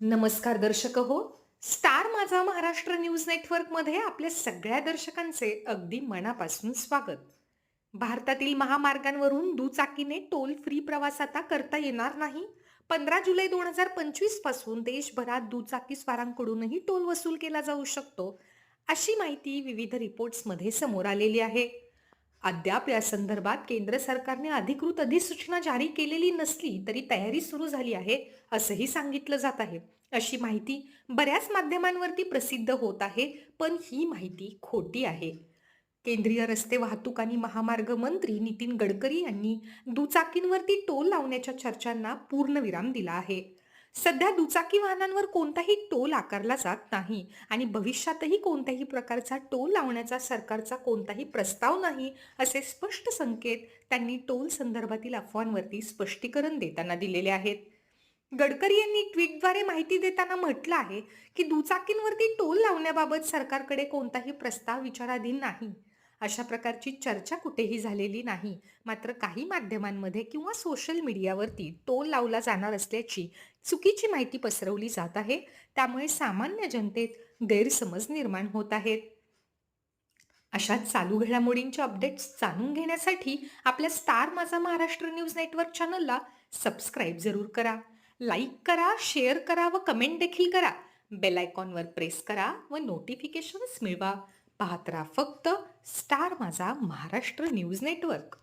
नमस्कार दर्शक हो. स्टार माझा महाराष्ट्र न्यूज नेटवर्कमध्ये आपल्या सगळ्या दर्शकांचे अगदी मनापासून स्वागत. भारतातील महामार्गांवरून दुचाकीने टोल फ्री प्रवास आता करता येणार नाही. पंधरा जुलै दोन हजार पंचवीसपासून देशभरात दुचाकी स्वारांकडूनही टोल वसूल केला जाऊ शकतो अशी माहिती विविध रिपोर्ट्समध्ये समोर आलेली आहे. अद्याप या संदर्भात केंद्र सरकारने अधिकृत अधिसूचना जारी केलेली नसली तरी तयारी सुरू झाली आहे असंही सांगितलं जात आहे. अशी माहिती बऱ्याच माध्यमांवरती प्रसिद्ध होत आहे पण ही माहिती खोटी आहे. केंद्रीय रस्ते वाहतूक आणि महामार्ग मंत्री नितीन गडकरी यांनी दुचाकींवरती टोल लावण्याच्या चर्चांना पूर्णविराम दिला आहे. सध्या दुचाकी वाहनांवर कोणताही टोल आकारला जात नाही आणि भविष्यातही कोणत्याही प्रकारचा टोल लावण्याचा सरकारचा कोणताही प्रस्ताव नाही असे स्पष्ट संकेत त्यांनी टोल संदर्भातील अफवांवरती स्पष्टीकरण देताना दिलेले आहेत. गडकरी यांनी ट्विटद्वारे माहिती देताना म्हटलं आहे की दुचाकींवरती टोल लावण्याबाबत सरकारकडे कोणताही प्रस्ताव विचाराधीन नाही. अशा प्रकारची चर्चा कुठेही झालेली नाही. मात्र काही माध्यमांमध्ये किंवा सोशल मीडियावरती टोल लावला जाणार असल्याची चुकीची माहिती पसरवली जात आहे. त्यामुळे सामान्य जनतेत गैरसमज निर्माण होत आहेत. अशा चालू घडामोडींचे अपडेट्स जाणून घेण्यासाठी आपल्या star Majha Maharashtra news network चॅनलला सबस्क्राईब जरूर करा. लाईक करा शेअर करा व कमेंट देखील करा. बेल आयकॉनवर प्रेस करा व नोटिफिकेशन्स मिळवा. पाहत राहा फक्त star Majha Maharashtra news network.